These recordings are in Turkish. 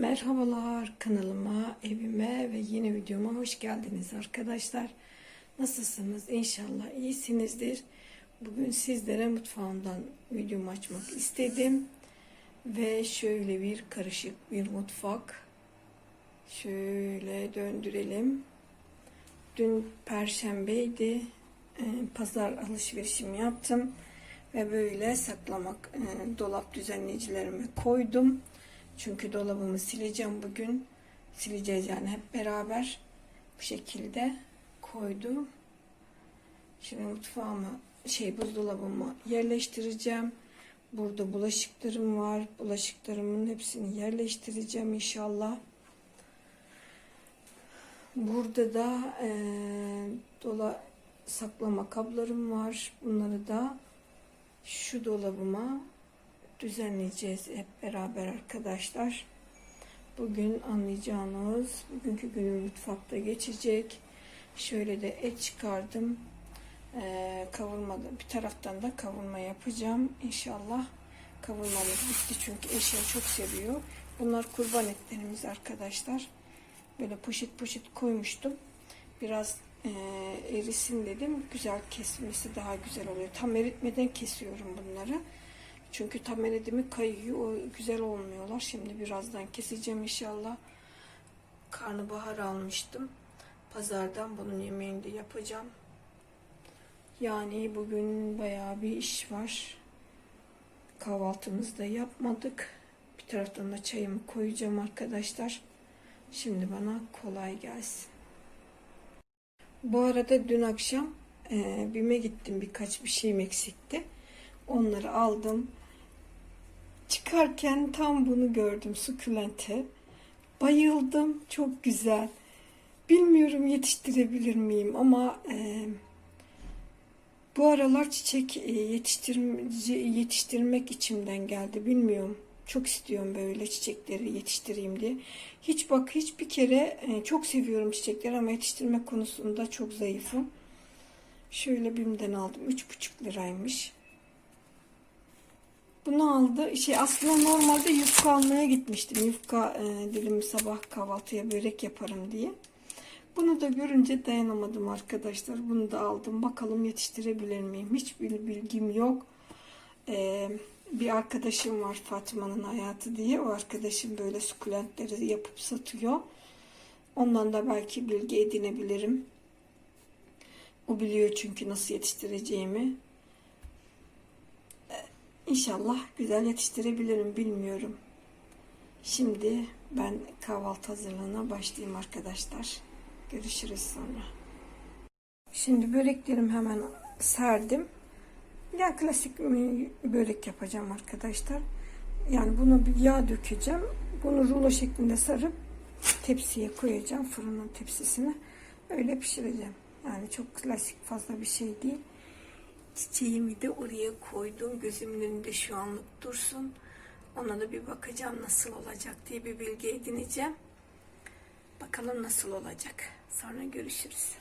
Merhabalar kanalıma, evime ve yeni videoma hoş geldiniz arkadaşlar. Nasılsınız? İnşallah iyisinizdir. Bugün sizlere mutfağımdan videomu açmak istedim. Ve şöyle bir karışık bir mutfak. Şöyle döndürelim. Dün perşembeydi. Ee, Pazar alışverişimi yaptım. Ve böyle saklamak, e, dolap düzenleyicilerime koydum. Çünkü dolabımı sileceğim bugün. Sileceğiz yani hep beraber. Bu şekilde koydum. Şimdi mutfağıma şey buzdolabıma yerleştireceğim. Burada bulaşıklarım var. Bulaşıklarımın hepsini yerleştireceğim inşallah. Burada da e, dola saklama kablarım var. Bunları da şu dolabıma düzenleyeceğiz hep beraber arkadaşlar. Bugün anlayacağınız bugünkü günüm mutfakta geçecek. Şöyle de et çıkardım. Ee, kavurmada bir taraftan da kavurma yapacağım. İnşallah kavurmamız bitti çünkü eşya çok seviyor. Bunlar kurban etlerimiz arkadaşlar. Böyle poşet poşet koymuştum. Biraz e, erisin dedim. Güzel kesmesi daha güzel oluyor. Tam eritmeden kesiyorum bunları. Çünkü tam eridimi kayıyor. O güzel olmuyorlar. Şimdi birazdan keseceğim inşallah. Karnabahar almıştım. Pazardan bunun yemeğini de yapacağım. Yani bugün bayağı bir iş var. Kahvaltımızı da yapmadık. Bir taraftan da çayımı koyacağım arkadaşlar. Şimdi bana kolay gelsin. Bu arada dün akşam e, BİM'e gittim. Birkaç bir şeyim eksikti. Onları aldım. Çıkarken tam bunu gördüm sukulente. Bayıldım. Çok güzel. Bilmiyorum yetiştirebilir miyim ama e, bu aralar çiçek e, yetiştirmeci, yetiştirmek içimden geldi. Bilmiyorum. Çok istiyorum böyle çiçekleri yetiştireyim diye. Hiç bak hiçbir kere e, çok seviyorum çiçekleri ama yetiştirme konusunda çok zayıfım. Şöyle BİM'den aldım. 3,5 liraymış. Bunu aldı. Şey aslında normalde yufka almaya gitmiştim. Yufka e, dilimi sabah kahvaltıya börek yaparım diye. Bunu da görünce dayanamadım arkadaşlar. Bunu da aldım. Bakalım yetiştirebilir miyim? Hiçbir bilgim yok. E, bir arkadaşım var Fatma'nın hayatı diye. O arkadaşım böyle sukulentleri yapıp satıyor. Ondan da belki bilgi edinebilirim. O biliyor çünkü nasıl yetiştireceğimi. İnşallah güzel yetiştirebilirim bilmiyorum. Şimdi ben kahvaltı hazırlığına başlayayım arkadaşlar. Görüşürüz sonra. Şimdi böreklerimi hemen serdim. Ya klasik börek yapacağım arkadaşlar. Yani bunu bir yağ dökeceğim. Bunu rulo şeklinde sarıp tepsiye koyacağım fırının tepsisine. Öyle pişireceğim. Yani çok klasik fazla bir şey değil. Çiçeğimi de oraya koydum. Gözümün önünde şu anlık dursun. Ona da bir bakacağım nasıl olacak diye bir bilgi edineceğim. Bakalım nasıl olacak. Sonra görüşürüz.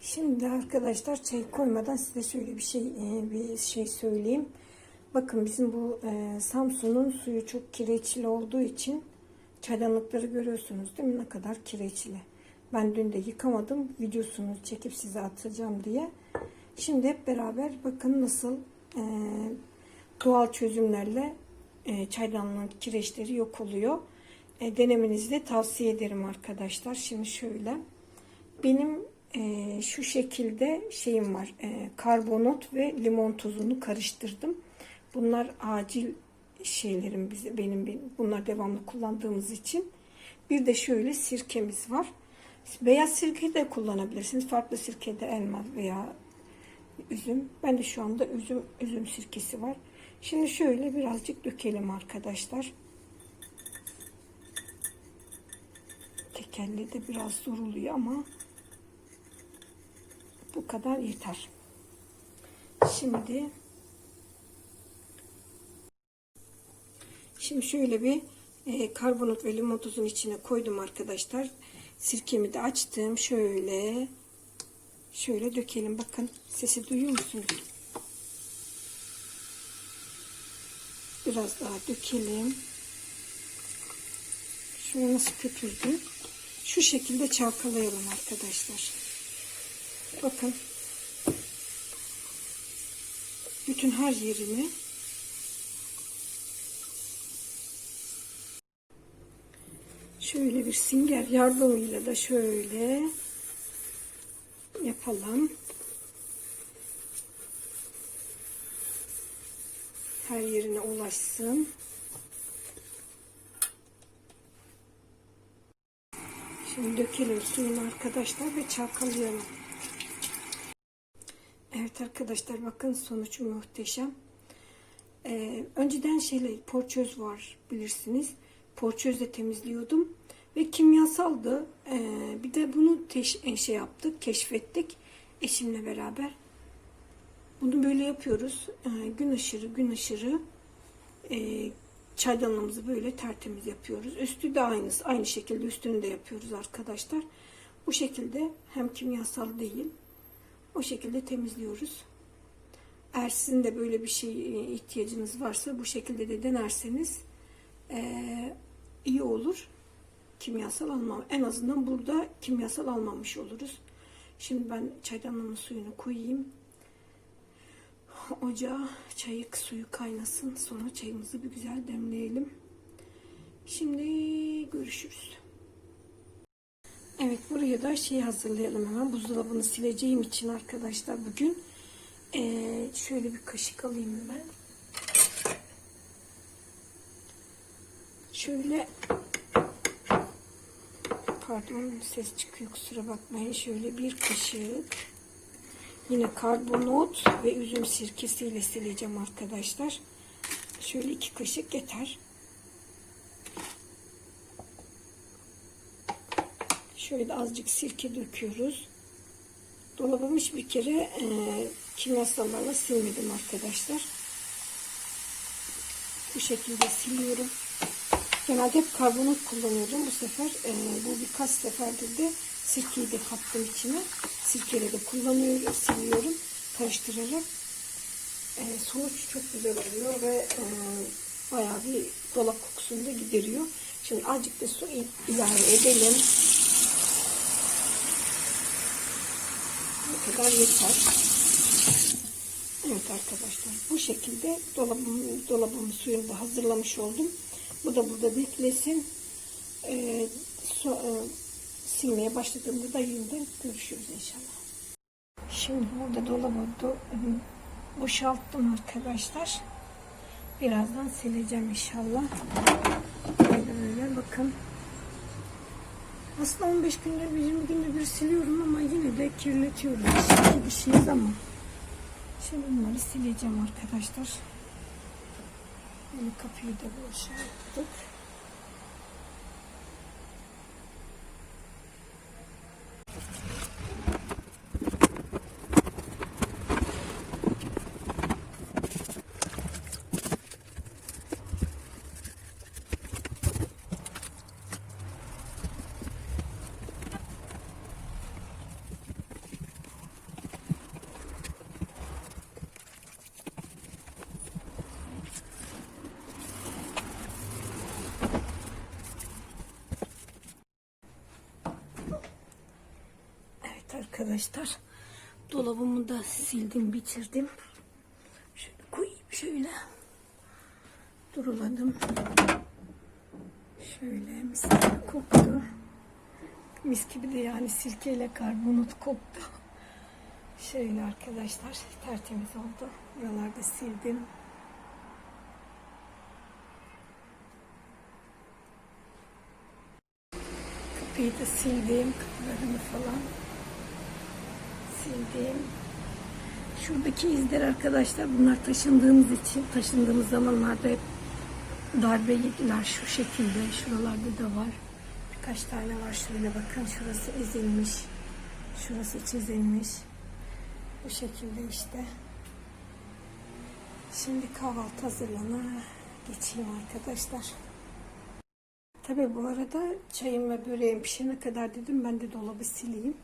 Şimdi arkadaşlar çay koymadan size şöyle bir şey bir şey söyleyeyim. Bakın bizim bu e, Samsun'un suyu çok kireçli olduğu için çaydanlıkları görüyorsunuz değil mi? Ne kadar kireçli. Ben dün de yıkamadım. Videosunu çekip size atacağım diye. Şimdi hep beraber bakın nasıl e, doğal çözümlerle e, çaydanlığın kireçleri yok oluyor. E, denemenizi de tavsiye ederim arkadaşlar. Şimdi şöyle. Benim e, şu şekilde şeyim var. E, karbonat ve limon tozunu karıştırdım. Bunlar acil şeylerim bize benim, benim bunlar devamlı kullandığımız için. Bir de şöyle sirkemiz var. Beyaz sirke de kullanabilirsiniz. Farklı sirke de elma veya üzüm. Ben de şu anda üzüm üzüm sirkesi var. Şimdi şöyle birazcık dökelim arkadaşlar. Tekerle de biraz zor oluyor ama bu kadar yeter. Şimdi şimdi şöyle bir e, karbonat ve limon tuzun içine koydum arkadaşlar. Sirkemi de açtım. Şöyle şöyle dökelim. Bakın sesi duyuyor musunuz? Biraz daha dökelim. Şöyle nasıl köpürdü. Şu şekilde çalkalayalım arkadaşlar. Bakın. Bütün her yerini şöyle bir sünger yardımıyla da şöyle yapalım. Her yerine ulaşsın. Şimdi dökelim suyunu arkadaşlar ve çalkalayalım. Evet arkadaşlar bakın sonuç muhteşem. Ee, önceden şeyle porçöz var bilirsiniz. Porçözle temizliyordum ve kimyasaldı. Ee, bir de bunu teş- şey yaptık, keşfettik eşimle beraber. Bunu böyle yapıyoruz. Ee, gün ışırı, gün ışırı e, çaydanlığımızı böyle tertemiz yapıyoruz. Üstü de aynı, aynı şekilde üstünü de yapıyoruz arkadaşlar. Bu şekilde hem kimyasal değil, o şekilde temizliyoruz. Eğer sizin de böyle bir şey e, ihtiyacınız varsa bu şekilde de denerseniz e, iyi olur. Kimyasal almam. En azından burada kimyasal almamış oluruz. Şimdi ben çaydanlığımın suyunu koyayım. Ocağa çayı suyu kaynasın. Sonra çayımızı bir güzel demleyelim. Şimdi görüşürüz. Evet buraya da şey hazırlayalım hemen. Buzdolabını sileceğim için arkadaşlar bugün. Ee, şöyle bir kaşık alayım ben. Şöyle pardon ses çıkıyor kusura bakmayın. Şöyle bir kaşık yine karbonat ve üzüm sirkesiyle sileceğim arkadaşlar. Şöyle iki kaşık yeter. Şöyle azıcık sirke döküyoruz. Dolabımı hiçbir kere e, kimyasallarla silmedim arkadaşlar. Bu şekilde siliyorum. Genelde hep karbonat kullanıyordum. Bu sefer e, bu birkaç seferdir de sirkeyi de kattım içine. Sirkeyle de kullanıyorum, siliyorum karıştırarak. E, sonuç çok güzel oluyor ve e, bayağı bir dolap kokusunu da gideriyor. Şimdi azıcık da su ilave edelim. Bu kadar yeter. Evet arkadaşlar bu şekilde dolabımın, dolabımın suyunu da hazırlamış oldum. Bu da burada beklesin. Ee, so, e, silmeye başladığımda da yeniden görüşürüz inşallah. Şimdi burada dolabı do, boşalttım arkadaşlar. Birazdan sileceğim inşallah. Böyle bakın. Aslında 15 günde bir 20 günde bir siliyorum ama yine de kirletiyorum. Eski bir şeyiz ama. Şimdi bunları sileceğim arkadaşlar. Yine kapıyı da boşalttık. Evet arkadaşlar. Dolabımı da sildim bitirdim. Şöyle koyayım şöyle. Duruladım. Şöyle mis gibi koktu. Mis gibi de yani sirkeyle karbonat koktu. Şöyle arkadaşlar tertemiz oldu. Buralarda sildim. Kapıyı da sildim. Kapılarını falan sildim. Şuradaki izler arkadaşlar bunlar taşındığımız için taşındığımız zamanlarda hep darbe yediler şu şekilde. Şuralarda da var. Birkaç tane var. Şöyle bakın şurası ezilmiş. Şurası çizilmiş. Bu şekilde işte. Şimdi kahvaltı hazırlana geçeyim arkadaşlar. Tabii bu arada çayım ve böreğim pişene kadar dedim ben de dolabı sileyim.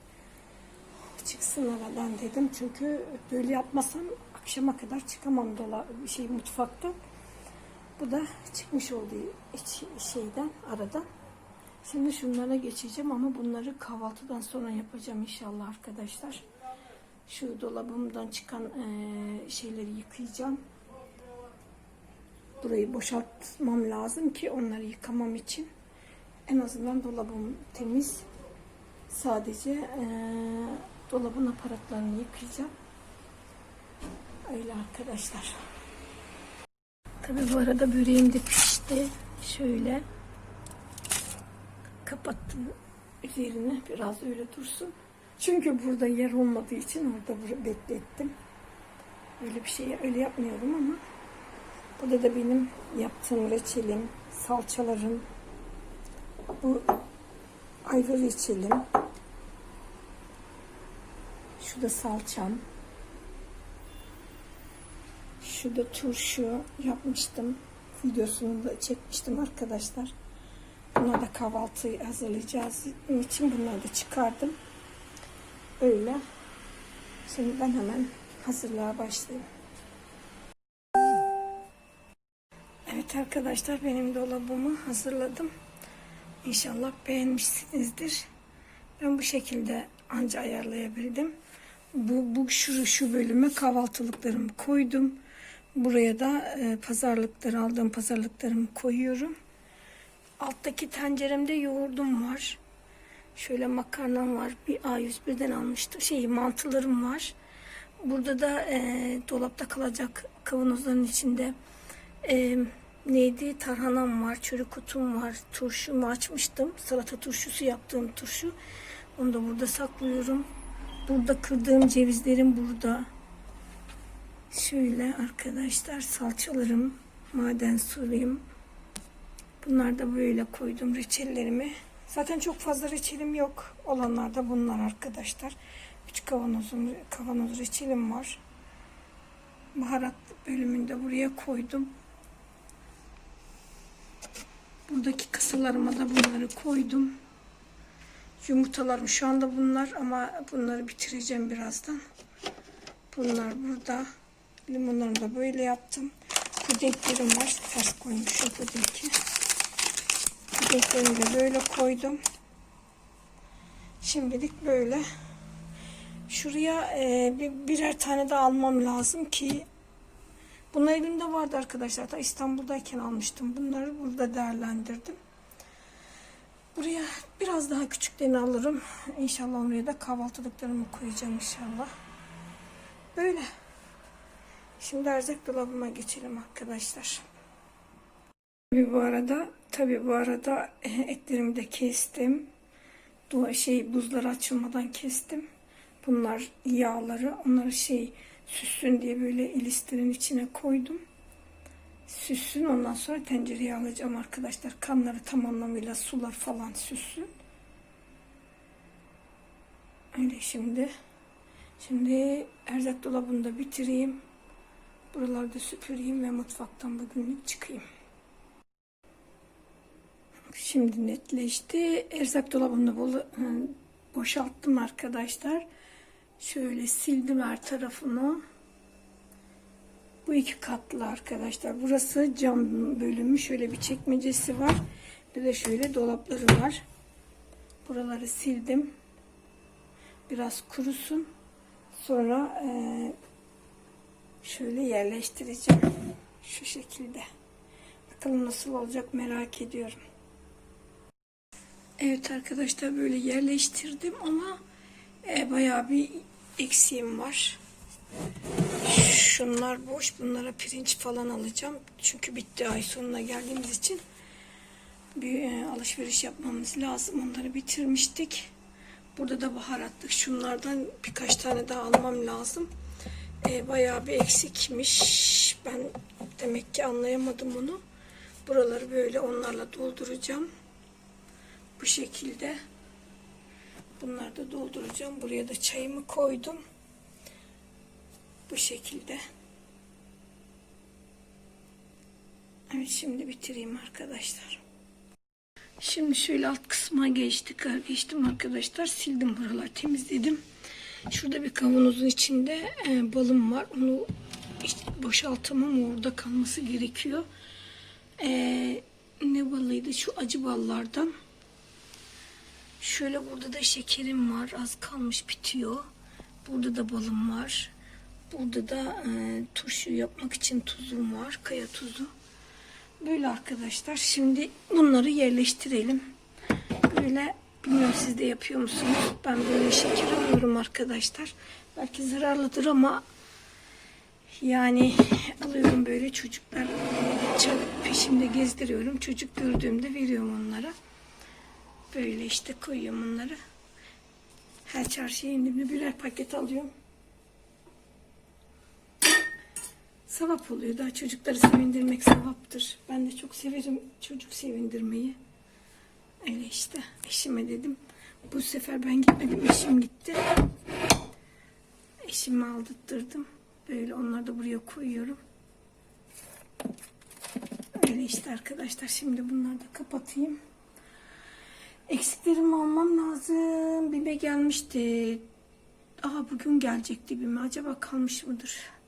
Çıksın aradan dedim. Çünkü böyle yapmasam akşama kadar çıkamam dolap şey mutfakta. Bu da çıkmış oldu iç şeyden aradan. Şimdi şunlara geçeceğim ama bunları kahvaltıdan sonra yapacağım inşallah arkadaşlar. Şu dolabımdan çıkan eee, şeyleri yıkayacağım. Burayı boşaltmam lazım ki onları yıkamam için. En azından dolabım temiz. Sadece eee, dolabın aparatlarını yıkayacağım. Öyle arkadaşlar. Tabii bu arada böreğim de pişti. Şöyle kapattım üzerine biraz öyle dursun. Çünkü burada yer olmadığı için orada beklettim. Öyle bir şey öyle yapmıyorum ama burada da benim yaptığım reçelim, salçalarım, bu ayva reçelim, şu da salçam, şu da turşu yapmıştım. Videosunu da çekmiştim arkadaşlar. Bunlar da kahvaltıyı hazırlayacağız için bunları da çıkardım. Öyle. Şimdi ben hemen hazırlığa başlayayım. Evet arkadaşlar benim dolabımı hazırladım. İnşallah beğenmişsinizdir. Ben bu şekilde anca ayarlayabildim. Bu, bu şu, şu bölüme kahvaltılıklarımı koydum. Buraya da e, pazarlıkları aldığım pazarlıklarımı koyuyorum. Alttaki tenceremde yoğurdum var. Şöyle makarnam var. Bir A101'den almıştım. Şey mantılarım var. Burada da e, dolapta kalacak kavanozların içinde e, neydi? Tarhanam var. Çörek kutum var. Turşumu açmıştım. Salata turşusu yaptığım turşu. Onu da burada saklıyorum. Burada kırdığım cevizlerim burada. Şöyle arkadaşlar salçalarım, maden suyum. Bunlar da böyle koydum reçellerimi. Zaten çok fazla reçelim yok. Olanlar da bunlar arkadaşlar. Üç kavanozum, kavanoz reçelim var. Baharat bölümünde buraya koydum. Buradaki kasalarıma da bunları koydum. Yumurtalarım şu anda bunlar ama bunları bitireceğim birazdan. Bunlar burada. Limonlarımı da böyle yaptım. Pudinglerim var. Ters koymuşum pudingi. Pudinglerimi de böyle koydum. Şimdilik böyle. Şuraya e, bir, birer tane de almam lazım ki bunlar elimde vardı arkadaşlar. Da İstanbul'dayken almıştım. Bunları burada değerlendirdim. Buraya biraz daha küçüklerini alırım. İnşallah oraya da kahvaltılıklarımı koyacağım inşallah. Böyle. Şimdi erzak dolabıma geçelim arkadaşlar. Tabii bu arada, tabii bu arada e, etlerimi de kestim. Dua şey buzları açılmadan kestim. Bunlar yağları, onları şey süssün diye böyle ilistirin içine koydum. Süssün ondan sonra tencereye alacağım arkadaşlar. Kanları tam anlamıyla sular falan süssün. Öyle şimdi. Şimdi erzak dolabını da bitireyim. Buralarda süpüreyim ve mutfaktan bugünlük çıkayım. Şimdi netleşti. Erzak dolabını bol- boşalttım arkadaşlar. Şöyle sildim her tarafını. Bu iki katlı arkadaşlar. Burası cam bölümü. Şöyle bir çekmecesi var. Bir de şöyle dolapları var. Buraları sildim. Biraz kurusun. Sonra eee şöyle yerleştireceğim. Şu şekilde. Bakalım nasıl olacak merak ediyorum. Evet arkadaşlar böyle yerleştirdim ama e, bayağı bir eksiğim var. Şunlar boş. Bunlara pirinç falan alacağım. Çünkü bitti ay sonuna geldiğimiz için bir e, alışveriş yapmamız lazım. Onları bitirmiştik. Burada da baharatlık. Şunlardan birkaç tane daha almam lazım. E, bayağı bir eksikmiş. Ben demek ki anlayamadım onu. Buraları böyle onlarla dolduracağım. Bu şekilde. Bunları da dolduracağım. Buraya da çayımı koydum. Bu şekilde. Evet şimdi bitireyim arkadaşlar. Şimdi şöyle alt kısma geçtik. Geçtim arkadaşlar. Sildim buraları temizledim. Şurada bir kavanozun içinde e, balım var. Onu işte boşaltamam. Orada kalması gerekiyor. E, ne balıydı? Şu acı ballardan. Şöyle burada da şekerim var. Az kalmış bitiyor. Burada da balım var. Burada da e, turşu yapmak için tuzum var. Kaya tuzu. Böyle arkadaşlar. Şimdi bunları yerleştirelim. Böyle bilmiyorum siz de yapıyor musunuz? Ben böyle şeker alıyorum arkadaşlar. Belki zararlıdır ama yani alıyorum böyle çocuklar peşimde gezdiriyorum. Çocuk gördüğümde veriyorum onlara. Böyle işte koyuyorum onları. Her çarşıya indiğimde birer paket alıyorum. Sevap oluyor. Daha çocukları sevindirmek sevaptır. Ben de çok severim çocuk sevindirmeyi. Öyle işte. Eşime dedim. Bu sefer ben gitmedim. Eşim gitti. Eşimi aldırttırdım. Böyle onları da buraya koyuyorum. Öyle işte arkadaşlar. Şimdi bunları da kapatayım. Eksiklerimi almam lazım. Bime gelmişti. Aa bugün gelecekti bime. Acaba kalmış mıdır?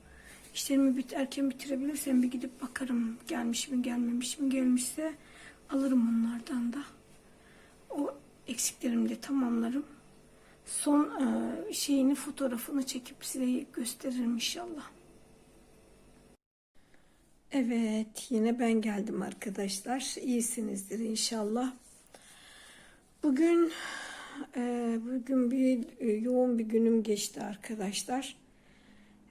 İşlerimi bit erken bitirebilirsem bir gidip bakarım. Gelmiş mi gelmemiş mi gelmişse alırım onlardan da. O eksiklerimi de tamamlarım. Son e, şeyini fotoğrafını çekip size gösteririm inşallah. Evet yine ben geldim arkadaşlar. İyisinizdir inşallah. Bugün e, bugün bir e, yoğun bir günüm geçti arkadaşlar.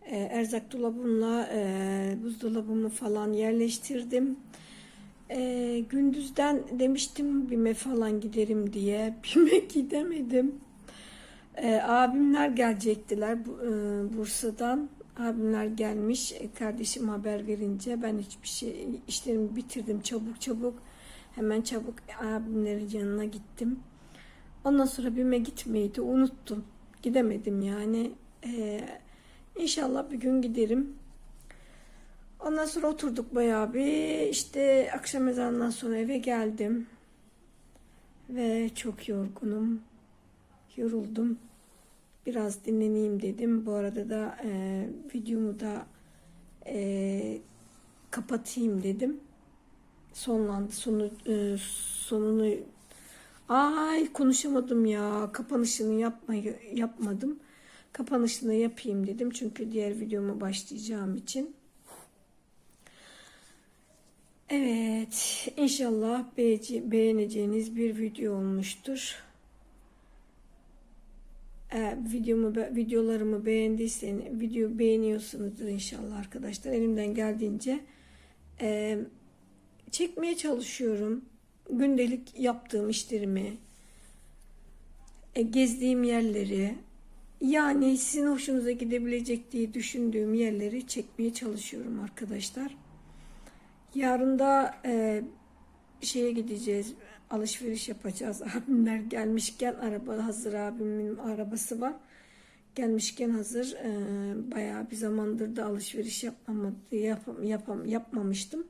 E, erzak dolabımla e, buzdolabımı falan yerleştirdim. E, gündüzden demiştim BİM'e falan giderim diye. BİM'e gidemedim. E, abimler gelecektiler e, Bursa'dan. Abimler gelmiş. E, kardeşim haber verince ben hiçbir şey işlerimi bitirdim çabuk çabuk. Hemen çabuk abimlerin yanına gittim. Ondan sonra BİM'e gitmeyi de unuttum. Gidemedim yani. E, inşallah bir gün giderim. Ondan sonra oturduk bayağı bir. İşte akşam ezanından sonra eve geldim. Ve çok yorgunum. Yoruldum. Biraz dinleneyim dedim. Bu arada da e, videomu da e, kapatayım dedim. Sonlandı. Sonu, e, sonunu ay konuşamadım ya. Kapanışını yapmayı yapmadım. Kapanışını yapayım dedim. Çünkü diğer videoma başlayacağım için. Evet, inşallah beğeneceğiniz bir video olmuştur. Eğer videomu videolarımı beğendiyseniz, video beğeniyorsunuzdur inşallah arkadaşlar. Elimden geldiğince e, çekmeye çalışıyorum. Gündelik yaptığım işlerimi, e, gezdiğim yerleri, yani sizin hoşunuza gidebilecek diye düşündüğüm yerleri çekmeye çalışıyorum arkadaşlar. Yarın da e, şeye gideceğiz. Alışveriş yapacağız. Abimler gelmişken araba hazır abimin arabası var. Gelmişken hazır. E, bayağı bir zamandır da alışveriş yapmamadı, yapam, yapam, yapmamıştım.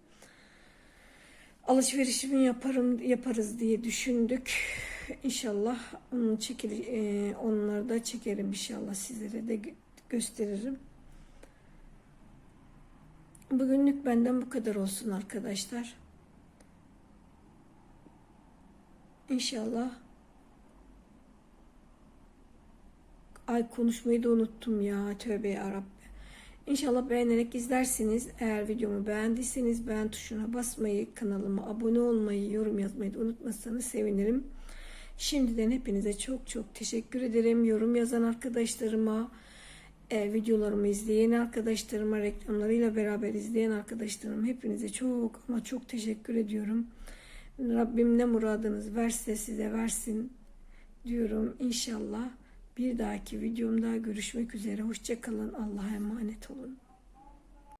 Alışverişimi yaparım yaparız diye düşündük. İnşallah onu çeker, e, onları da çekerim inşallah sizlere de gösteririm. Bugünlük benden bu kadar olsun arkadaşlar. İnşallah. Ay konuşmayı da unuttum ya. Tövbe yarabbim. İnşallah beğenerek izlersiniz. Eğer videomu beğendiyseniz beğen tuşuna basmayı, kanalıma abone olmayı, yorum yazmayı da unutmazsanız sevinirim. Şimdiden hepinize çok çok teşekkür ederim. Yorum yazan arkadaşlarıma, e, videolarımı izleyen arkadaşlarıma, reklamlarıyla beraber izleyen arkadaşlarım hepinize çok ama çok teşekkür ediyorum. Rabbim ne muradınız verse size versin diyorum. İnşallah bir dahaki videomda görüşmek üzere. Hoşçakalın. Allah'a emanet olun.